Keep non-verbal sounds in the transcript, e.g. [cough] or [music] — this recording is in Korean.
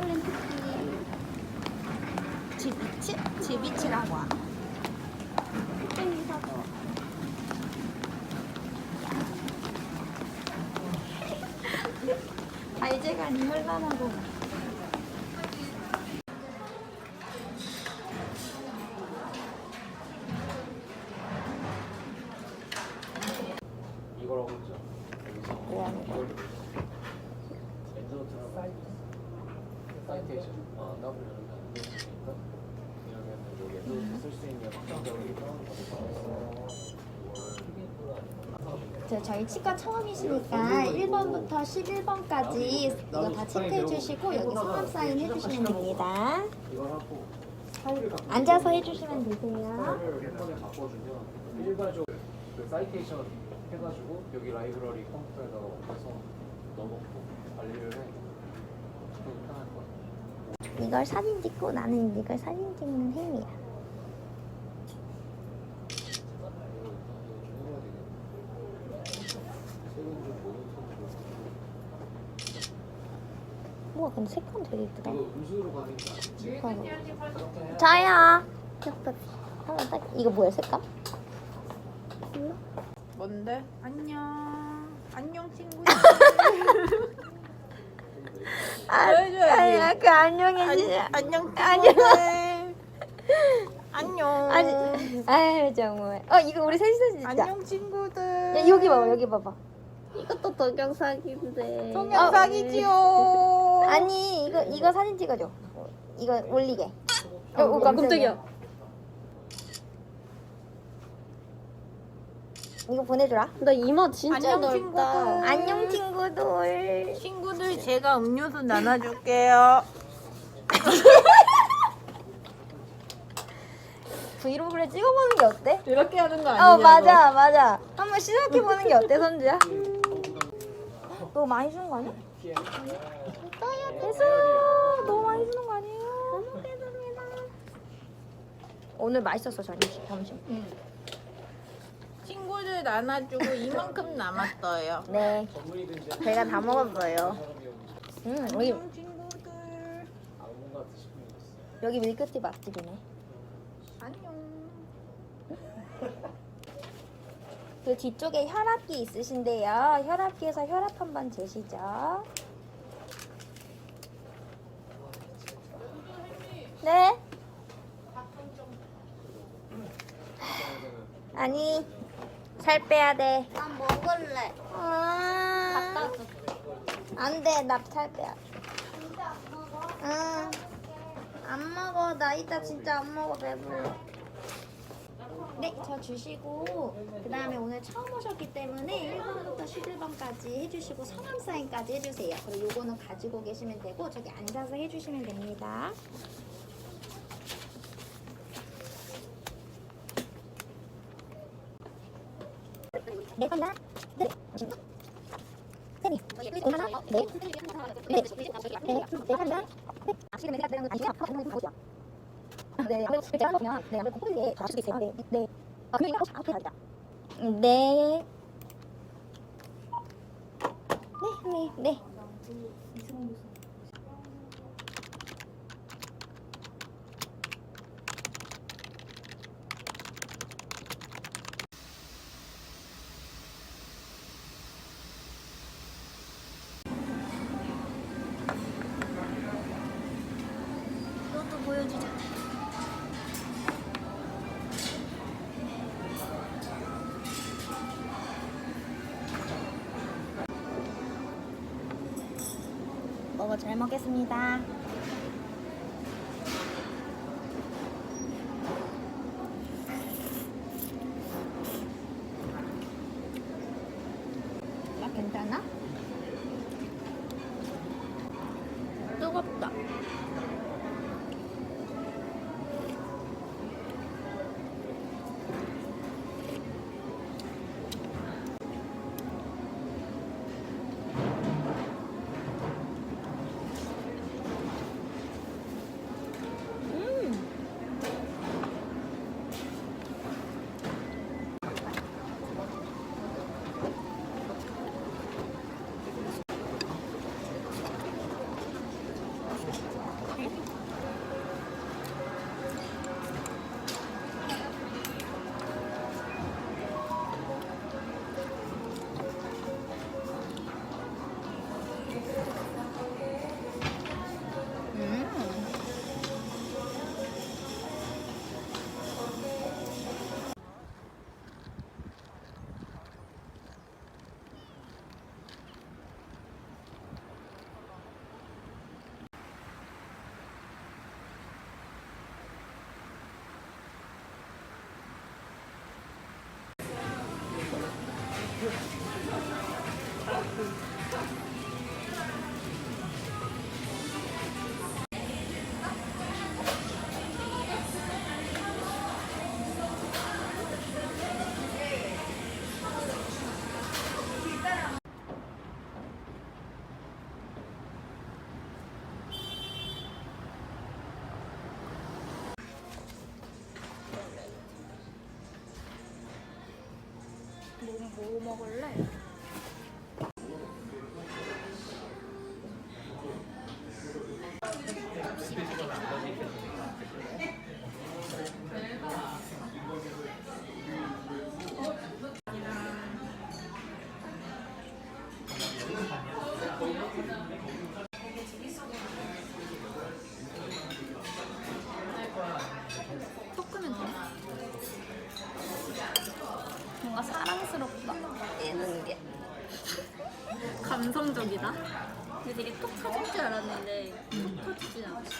잘린 토끼. 지비치? 지비치라고 하나? 토끼 사줘. 알제가 물만하고 이거라고 했죠. 여기서 뭐하는 거야? 이걸 엔더트랑 사이트 사이테이션 아 더블 이러면 안 되니까 이러면 여기 엔더트 쓸수 있는 확장적이니까 저 저희 치과 처음이시니까 1번부터 11번까지 이거 다 체크해 주시고 여기 성함 사인 해 주시면 됩니다. 이걸 하고 파일을 갖고 앉아서 해 주시면 되세요. 한 번에 바꿔주면 일괄적으로 그 사이테이션 해가지고 여기 라이브러리 컴퓨터에다가 옮겨서 넣어놓고 관리를 해. 그게 편할 것 같아. 이걸 사진 찍고 나는 이걸 사진 찍는 행위야. 우와 근데 색감 되게 아니지? 자야. 귀엽다. 한번 딱 이거 뭐야 색감? 뭔데? 안녕. 안녕 친구. [laughs] 아, 보여줘야지. 아, 그 안녕해 진짜. 안녕 안녕. 안녕. 아니, 아유 정말. 어 이거 우리 셋이서 진짜. 안녕 친구들. 야, 여기 봐봐 여기 봐봐. 이것도 동영상인데. 동영상이지요. 어, 아니 이거 이거 사진 찍어줘. 어, 이거 올리게. 어, 어, 깜짝이야. 이 거 보내주라. 나 이마 진짜 안녕, 친구들. 안녕 친구들. 친구들 제가 음료수 나눠줄게요. [laughs] 브이로그를 찍어보는 게 어때? 이렇게 하는 거 아니냐? 어 맞아 맞아. 한번 시작해 보는 게 어때 선주야? [laughs] 너무 많이 주는 거 아니야? 됐어요. 너무 많이 주는 거 아니에요? 오늘 맛있었어 점심. 점심. 친 구들 나눠주고 이만큼 남았어요. [laughs] 네. 제가 다 먹었어요. 음 여기 안녕 친구들. 여기 밀크티 맛집이네. 안녕. [laughs] 그 뒤쪽에 혈압기 있으신데요. 혈압기에서 혈압 한번 재시죠. 네? 아니, 살 빼야 돼. 난 먹을래. 아, 갖다 줘. 안 돼, 나 살 빼야 돼. 응. 안 먹어. 나 이따 진짜 안 먹어. 배불러. 네, 저 주시고 그 다음에 오늘 처음 오셨기 때문에 1번부터 11번까지 해주시고 성함 사인까지 해주세요. 그리고 요거는 가지고 계시면 되고 저기 앉아서 해주시면 됩니다. 네, 하나, 네, 맛있다. 세 개, 네, 하나, 네, 네, 네, 네, 하나, 네. 아, 지금 내가 내는 건 아니고요. 한번 거죠. 네, 아무래도 제가 한 거면 네, 아무래도 갈 수도 있어요. 네, 네. 아, 금요일에 혹시 아프게 합니다. 네. 네, 네, 네. 보여주자. 여보 잘 먹겠습니다. 뭐, 뭐 먹을래? 감성적이다. 근데 되게 톡 터질 줄 알았는데 톡 터지지 않았어.